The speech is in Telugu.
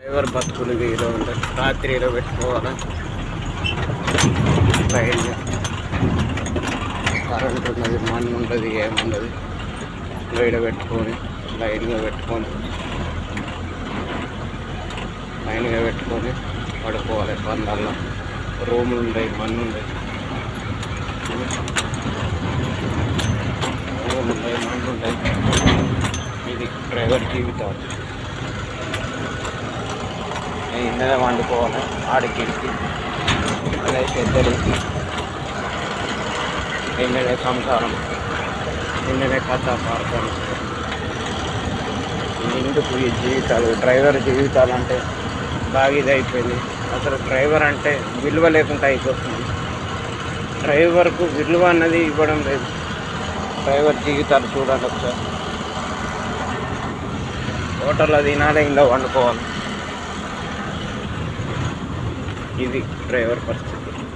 డ్రైవర్ బతుకులు వీలో ఉంటుంది రాత్రిలో పెట్టుకోవాలి? ట్రైన్ కరెంట్ ఉన్నది మన్ను ఉండదు ఏముండదు వేడ పెట్టుకొని లైన్గా పెట్టుకొని లైన్గా పెట్టుకొని పడుకోవాలి పందాల్లో. రూములు ఉంటాయి మన్ను ఉంటాయి రూములు ఉంటాయి మన్ను ఉంటాయి ఇది డ్రైవర్ జీవితాలు ఇందనే వండుకోవాలి ఆడికి అదే పెద్దలకి నిన్ననే సంసారం నిన్ననే కథ పాడతాం ఎందుకు ఈ జీవితాలు? డ్రైవర్ జీవితాలు అంటే బాగా ఇది అయిపోయింది అసలు డ్రైవర్ అంటే విలువ లేకుండా అయిపోతుంది. డ్రైవర్కు విలువ అన్నది ఇవ్వడం లేదు. డ్రైవర్ జీవితాలు చూడాలి ఒకసారి. హోటల్లో తినాలి ఇంట్లో వండుకోవాలి. ఇది డ్రైవర్ పరిస్థితి.